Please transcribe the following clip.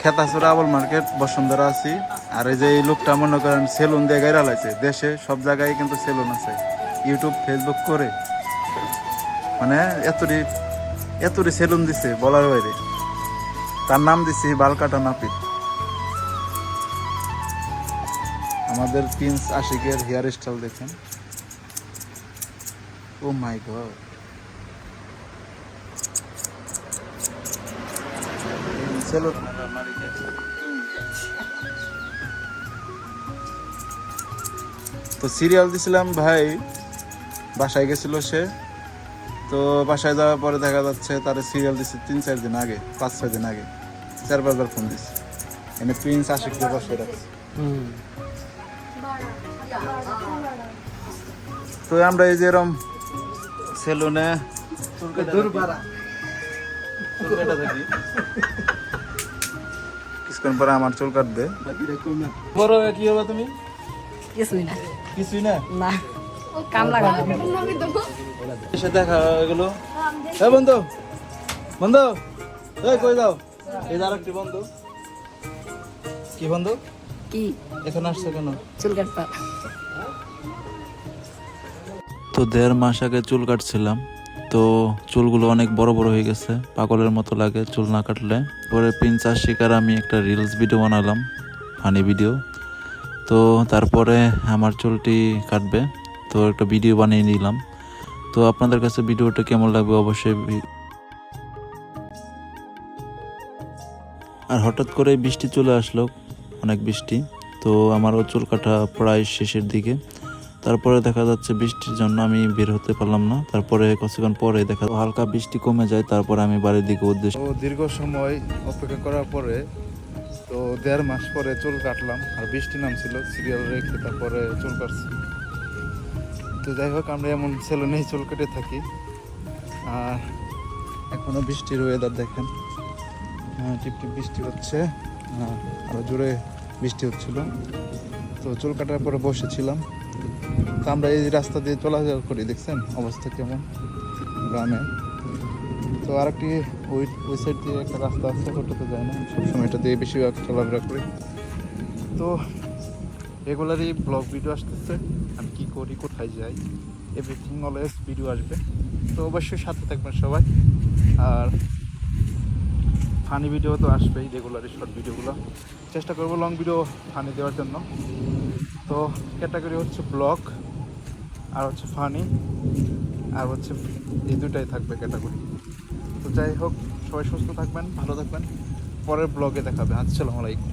খেতাছড়া আবল market, Bashundhara আছি। আর এই যে এই লোকটা মনে করেন সেলুন দিয়ে গাইরা লাইছে, দেশে সব জায়গায় কিন্তু সেলুন আছে। ইউটিউব ফেসবুক করে। মানে এতটি এতটি সেলুন দিছে বলার বাইরে। তার নাম দিছি বালকাটা নাপিত। আমাদের প্রিন্স আশিকের হেয়ার স্টাইল দেখেন। ও মাই গড তো। সিরিয়াল দিছিলাম ভাই বাসায় গেছিল সে। তো বাসায় যাওয়ার পরে দেখা যাচ্ছে তার সিরিয়াল দিচ্ছে তিন চার দিন আগে পাঁচ ছয় দিন আগে। চার পাঁচবার ফোন দিচ্ছে এনে প্রিন্স আশিককে বসে রাখছে। তো আমরা এই যে এরম সেলুনে থাকি কিছুক্ষণ পরে আমার চুল কাটবে। বড় কি হবে তুমি? কিছুই না। কিছুই না? না। কাম লাগানো এসে দেখা এগুলো। এই বন্ধু বন্ধু এই কই যাও? এই বন্ধু। কি বন্ধু? কি? এখানে আসছো কেন? চুল কাটবা। তো দেড় মাস আগে চুল কাটছিলাম। তো চুলগুলো অনেক বড় বড় হয়ে গেছে, পাগলের মতো লাগে চুল না কাটলে। পরে পিঞ্চার শিকার আমি একটা রিলস ভিডিও বানালাম ফানি ভিডিও তো তারপরে আমার চুলটি কাটবে, তো একটা ভিডিও বানিয়ে নিলাম। তো আপনাদের কাছে ভিডিওটা কেমন লাগবে অবশ্যই আর হঠাৎ করে বৃষ্টি চলে আসলো, অনেক বৃষ্টি। তো আমারও চুল কাটা প্রায় শেষের দিকে। তারপরে দেখা যাচ্ছে বৃষ্টির জন্য আমি বের হতে পারলাম না। তারপরে কিছুক্ষণ পরে দেখা হালকা বৃষ্টি কমে যায় তারপরে আমি বাড়ির দিকে উদ্দেশ্য দীর্ঘ সময় অপেক্ষা করার পরে তো দেড় মাস পরে চুল কাটলাম আর বৃষ্টি নামছিল সিরিয়াল রেখে তারপরে চুল কাটছি। তো যাই হোক আমরা এমন সেলুনেই চুল কেটে থাকি। আর এখনও বৃষ্টির ওয়েদার দেখেন। হ্যাঁ টিপ টিপ বৃষ্টি হচ্ছে। হ্যাঁ, আরও জোরে বৃষ্টি হচ্ছিল। তো চুল কাটার পরে বসেছিলাম। তো আমরা এই রাস্তা দিয়ে চলাচল করি, দেখছেন? অবস্থা কেমন? গ্রামে। তো আরেকটি ওই ওই সাইড দিয়ে একটা রাস্তা আছে ওটাতে যায় না। সবসময় এটা দিয়ে বেশিরভাগ চলাফেরা করি। তো রেগুলারই ব্লগ ভিডিও আসতেছে। আমি কী করি, কোথায় যাই? এভরিথিং অলওয়েজ ভিডিও আসবে। তো অবশ্যই সাথে থাকবেন সবাই। আর ফানি ভিডিও তো আসবেই রেগুলারই শর্ট ভিডিওগুলো। চেষ্টা করব লং ভিডিও ফানি দেওয়ার জন্য। তো ক্যাটাগরি হচ্ছে ব্লগ আর হচ্ছে ফানি আর হচ্ছে এই দুটাই থাকবে ক্যাটাগরি তো যাই হোক, সবাই সুস্থ থাকবেন, ভালো থাকবেন। পরের ব্লগে দেখাবে। আসসালামু আলাইকুম।